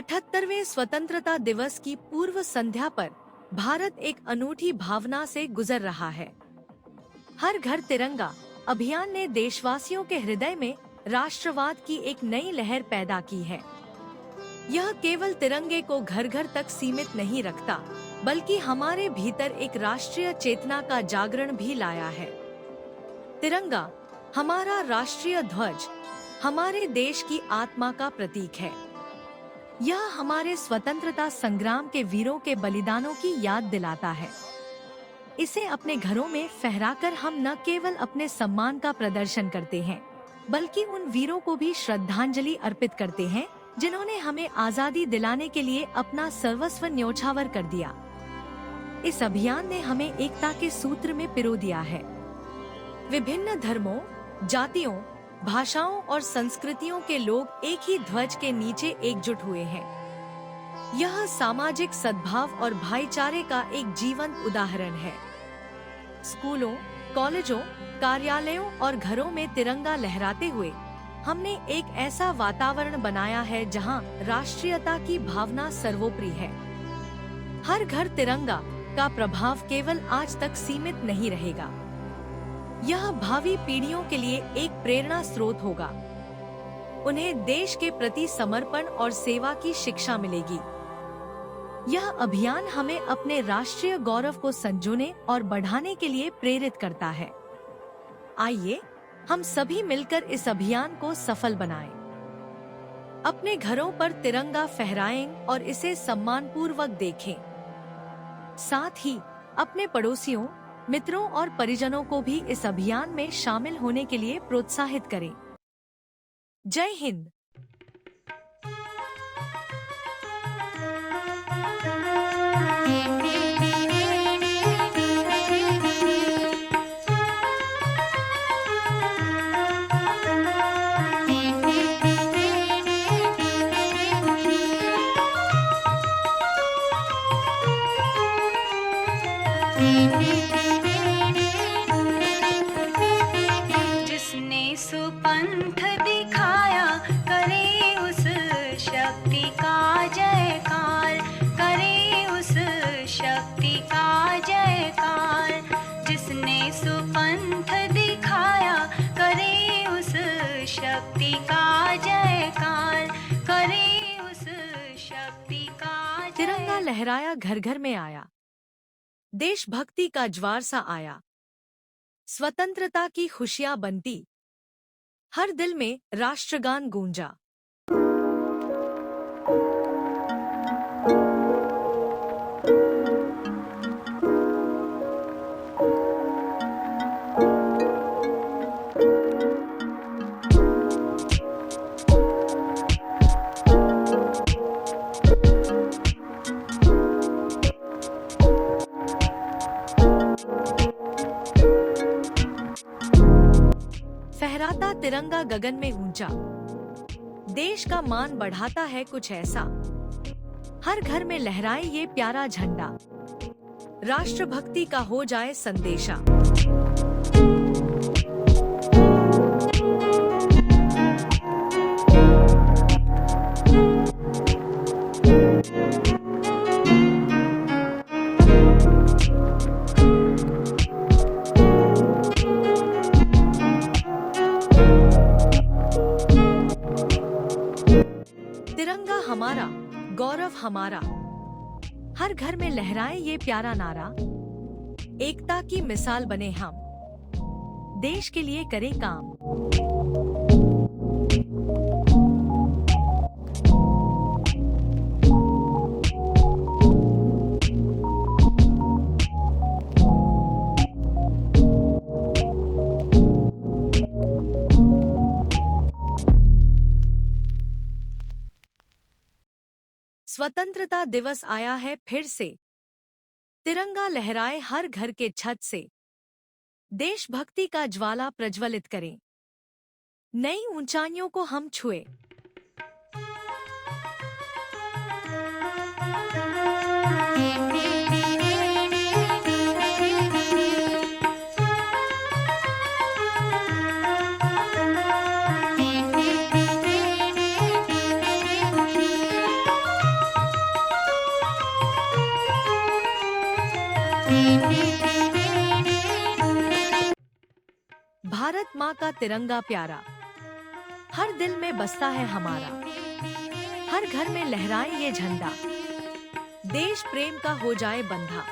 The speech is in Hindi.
अठहत्तरवें स्वतंत्रता दिवस की पूर्व संध्या पर भारत एक अनूठी भावना से गुजर रहा है। हर घर तिरंगा अभियान ने देशवासियों के हृदय में राष्ट्रवाद की एक नई लहर पैदा की है। यह केवल तिरंगे को घर घर तक सीमित नहीं रखता, बल्कि हमारे भीतर एक राष्ट्रीय चेतना का जागरण भी लाया है। तिरंगा हमारा राष्ट्रीय ध्वज, हमारे देश की आत्मा का प्रतीक है। यह हमारे स्वतंत्रता संग्राम के वीरों के बलिदानों की याद दिलाता है। इसे अपने घरों में फहराकर हम न केवल अपने सम्मान का प्रदर्शन करते हैं, बल्कि उन वीरों को भी श्रद्धांजलि अर्पित करते हैं, जिन्होंने हमें आज़ादी दिलाने के लिए अपना सर्वस्व न्योछावर कर दिया। इस अभियान ने हमें एकता के सूत्र में पिरो दिया है। विभिन्न धर्मों, जातियों भाषाओं और संस्कृतियों के लोग एक ही ध्वज के नीचे एकजुट हुए हैं। यह सामाजिक सद्भाव और भाईचारे का एक जीवंत उदाहरण है। स्कूलों, कॉलेजों, कार्यालयों और घरों में तिरंगा लहराते हुए हमने एक ऐसा वातावरण बनाया है जहाँ राष्ट्रीयता की भावना सर्वोपरि है। हर घर तिरंगा का प्रभाव केवल आज तक सीमित नहीं रहेगा। यह भावी पीढ़ियों के लिए एक प्रेरणा स्रोत होगा। उन्हें देश के प्रति समर्पण और सेवा की शिक्षा मिलेगी। यह अभियान हमें अपने राष्ट्रीय गौरव को संजोने और बढ़ाने के लिए प्रेरित करता है। आइए, हम सभी मिलकर इस अभियान को सफल बनाएँ। अपने घरों पर तिरंगा फहराएँ और इसे सम्मान पूर्वक देखें। साथ ही, अपने पड़ोसियों मित्रों और परिजनों को भी इस अभियान में शामिल होने के लिए प्रोत्साहित करें जय हिंद जिसने सुपंथ दिखाया, करे उस शक्ति का जयकार करे उस शक्ति का जयकार जिसने सुपंथ दिखाया, करे उस शक्ति का जयकार करे उस शक्ति का तिरंगा लहराया घर घर में आया। देशभक्ति का ज्वार सा आया। स्वतंत्रता की खुशियाँ बनती। हर दिल में राष्ट्रगान गूंजा। तिरंगा गगन में ऊँचा। देश का मान बढ़ाता है कुछ ऐसा। हर घर में लहराए ये प्यारा झंडा। राष्ट्रभक्ति का हो जाए संदेशा। तिरंगा हमारा, गौरव हमारा। हर घर में लहराए ये प्यारा नारा। एकता की मिसाल बने हम। देश के लिए करें काम। स्वतंत्रता दिवस आया है फिर से। तिरंगा लहराए हर घर के छत से। देशभक्ति का ज्वाला प्रज्वलित करें। नई ऊंचाइयों को हम छुए। भारत माँ का तिरंगा प्यारा। हर दिल में बसता है हमारा। हर घर में लहराए ये झंडा। देश प्रेम का हो जाए बंधा।